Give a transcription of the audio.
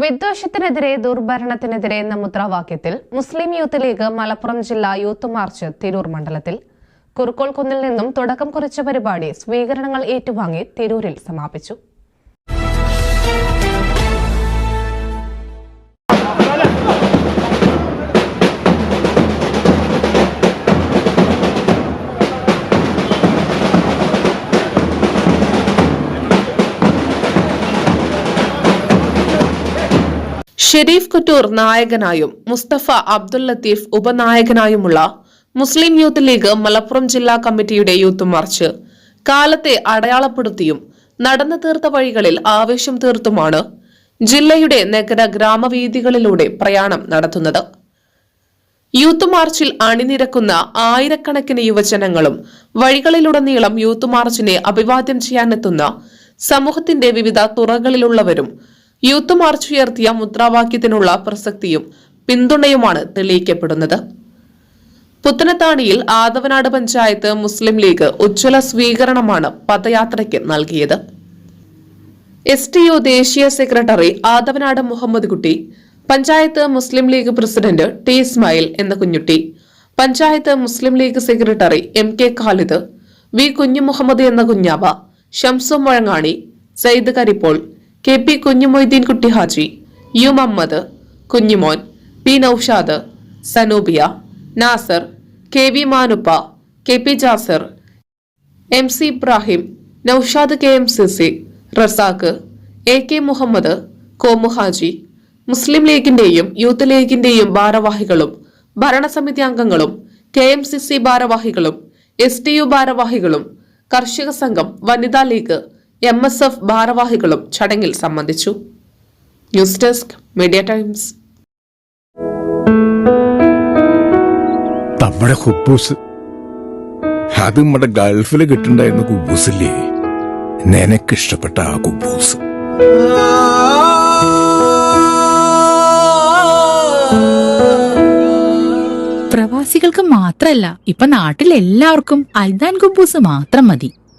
വിദ്വേഷത്തിനെതിരെ ദുർഭരണത്തിനെതിരെ എന്ന മുദ്രാവാക്യത്തിൽ മുസ്ലിം യൂത്ത് ലീഗ് മലപ്പുറം ജില്ലാ യൂത്ത് മാർച്ച് തിരൂർ മണ്ഡലത്തിൽ കുറുക്കോൾകുന്നിൽ നിന്നും തുടക്കം കുറിച്ച പരിപാടി സ്വീകരണങ്ങൾ ഏറ്റുവാങ്ങി തിരൂരിൽ സമാപിച്ചു. ഷെരീഫ് കുറ്റൂർ നായകനായും മുസ്തഫ അബ്ദുൽ ലത്തീഫ് ഉപനായകനായുമുള്ള മുസ്ലിം യൂത്ത് ലീഗ് മലപ്പുറം ജില്ലാ കമ്മിറ്റിയുടെ യൂത്ത് മാർച്ച്. കാലത്തെ അടയാളപ്പെടുത്തിയും നടന്നു തീർത്ത വഴികളിൽ ആവേശം തീർത്തുമാണ് ജില്ലയുടെ നഗര ഗ്രാമവീഥികളിലൂടെ പ്രയാണം നടത്തുന്നത്. യൂത്ത് മാർച്ചിൽ അണിനിരക്കുന്ന ആയിരക്കണക്കിന് യുവജനങ്ങളും വഴികളിലുടനീളം യൂത്ത് മാർച്ചിനെ അഭിവാദ്യം ചെയ്യാനെത്തുന്ന സമൂഹത്തിന്റെ വിവിധ തുറകളിലുള്ളവരും യൂത്ത് മാർച്ച് ഉയർത്തിയ മുദ്രാവാക്യത്തിനുള്ള പ്രസക്തിയും പിന്തുണയുമാണ് തെളിയിക്കപ്പെടുന്നത്. പുത്തനത്താണിയിൽ ആദവനാട് പഞ്ചായത്ത് മുസ്ലിം ലീഗ് ഉജ്ജ്വല സ്വീകരണമാണ് പദയാത്രയ്ക്ക് നൽകിയത്. എസ് ടി യു ദേശീയ secretary Adavanad Muhammad Kutty panchayat Muslim league president T Ismail എന്ന Kunjutty panchayat Muslim league secretary M K Khalid V Kunju Muhammad എന്ന കുഞ്ഞാവ Shamsu മുഴങ്ങാണി Sayyid Karippol K P Kunjumoideen Kutty Haji U Muhammad Kunjumon P Noushad Sanubiya Nasar K V Manuppa K P Jasar M C Ibrahim Noushad K M C C Razak A K Muhammad Komu Haji Muslim ലീഗിന്റെയും youth ലീഗിന്റെയും ഭാരവാഹികളും ഭരണസമിതി അംഗങ്ങളും K M C C ഭാരവാഹികളും S T U ഭാരവാഹികളും കർഷക സംഘം വനിതാ league M S F ഭാരവാഹികളും ചടങ്ങിൽ സംബന്ധിച്ചു. News desk media times. നമ്മുടെ ഹുബൂസ്. അത് നമ്മുടെ ഗൾഫിൽ കിട്ടുണ്ടായിരുന്ന കുബൂസില്ലേ? നിനക്കിഷ്ടപ്പെട്ട ആ കുബൂസ്. പ്രവാസികൾക്ക് മാത്രല്ല ഇപ്പൊ നാട്ടിൽ എല്ലാവർക്കും അൽദാൻ കുബൂസ് മാത്രം മതി.